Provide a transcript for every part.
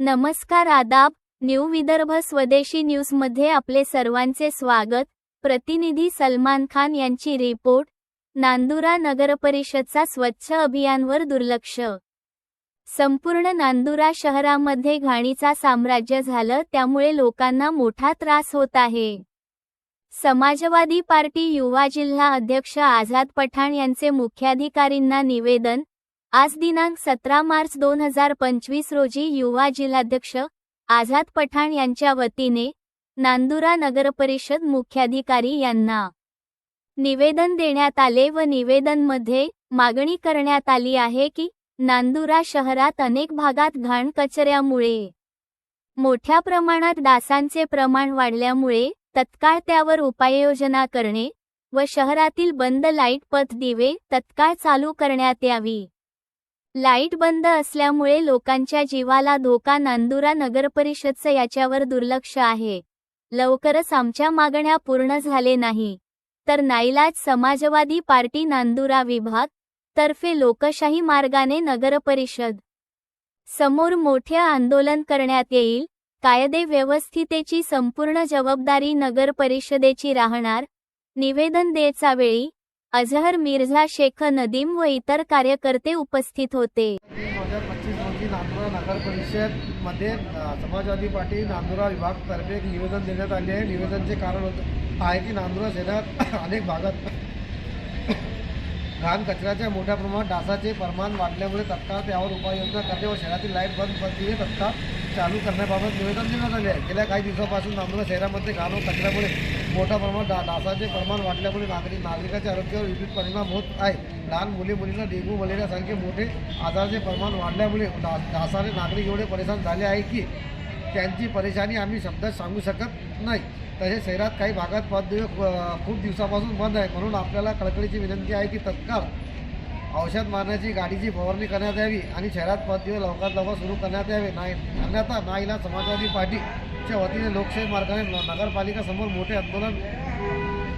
नमस्कार आदाब न्यू विदर्भ स्वदेशी न्यूजमध्ये आपले सर्वांचे स्वागत. प्रतिनिधी सलमान खान यांची रिपोर्ट नांदुरा नगरपरिषदचा स्वच्छ अभियानवर दुर्लक्ष. संपूर्ण नांदुरा शहरामध्ये घाणीचा साम्राज्य झालं त्यामुळे लोकांना मोठा त्रास होत आहे. समाजवादी पार्टी युवा जिल्हा अध्यक्ष आझाद पठाण यांचे मुख्याधिकारींना निवेदन आज दिनांक सतरा मार्च दोन हजार पंचवीस रोजी युवा जिल्हाध्यक्ष आझाद पठाण यांच्या वतीने नांदुरा नगरपरिषद मुख्याधिकारी यांना निवेदन देण्यात आले व निवेदनमध्ये मागणी करण्यात आली आहे की नांदुरा शहरात अनेक भागात घाण कचऱ्यामुळे मोठ्या प्रमाणात डासांचे प्रमाण वाढल्यामुळे तत्काळ त्यावर उपाययोजना करणे व शहरातील बंद लाइट पथ दिवे तत्काळ चालू करण्यात यावी. लाइट बंद असल्यामुळे लोकांच्या जीवाला धोका नांदुरा नगरपरिषदचं याच्यावर दुर्लक्ष आहे. लवकरच आमच्या मागण्या पूर्ण झाले नाही. तर नाईलाज समाजवादी पार्टी नांदुरा विभाग तर्फे लोकशाही मार्गाने नगरपरिषद. समोर मोठे आंदोलन करण्यात येईल. कायदे व्यवस्थितेची संपूर्ण जबाबदारी नगर परिषदेची राहणार. निवेदन द्यायचा वेळी अझहर मिर्झा शेख नदीम व इतर कार्यकर्ते उपस्थित होते. नांदुरा नगर परिषदमध्ये समाजवादी पार्टी नांदुरा विभागतर्फे एक निवेदन देण्यात आले आहे. निवेदनचे कारण होतं आहे की नांदुरा शहरात अनेक भागात घाण कचऱ्याच्या मोठ्या प्रमाणात डासाचे प्रमाण वाढल्यामुळे तत्काळ त्यावर उपाययोजना करणे व शहरातील लाइट बंद पद्धतीने तत्काळ चालू करण्याबाबत निवेदन देण्यात आले आहे. गेल्या काही दिवसापासून नांदुरा शहरामध्ये घाण व कचऱ्यामुळे मोठ्या प्रमाणात डा डासाचे प्रमाण वाढल्यामुळे नागरिक नागरिकांच्या आरोग्यावर विविध परिणाम होत आहे. लहान मुली मुलींना डेंग्यू मलेरियासारखे मोठे आजाराचे प्रमाण वाढल्यामुळे डा डासाने नागरिक एवढे परेशान झाले आहे की त्यांची परेशानी आम्ही शब्दात सांगू शकत नाही. तसेच शहरात काही भागात पददिवे खूप दिवसापासून बंद आहे. म्हणून आपल्याला कळकळीची विनंती आहे की तत्काळ औषध मारण्याची गाडीची फवारणी करण्यात यावी आणि शहरात पददिवे लवकरात लवकर सुरू करण्यात यावे. नाही अन्यथा नाईला समाजवादी पार्टीच्या वतीने लोकशाही मार्गाने न- नगरपालिकासमोर मोठे आंदोलन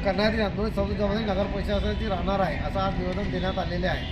करण्यात येईल. आंदोलन समजून नगर परिषदेची राहणार आहे असं आज निवेदन देण्यात आलेले आहे.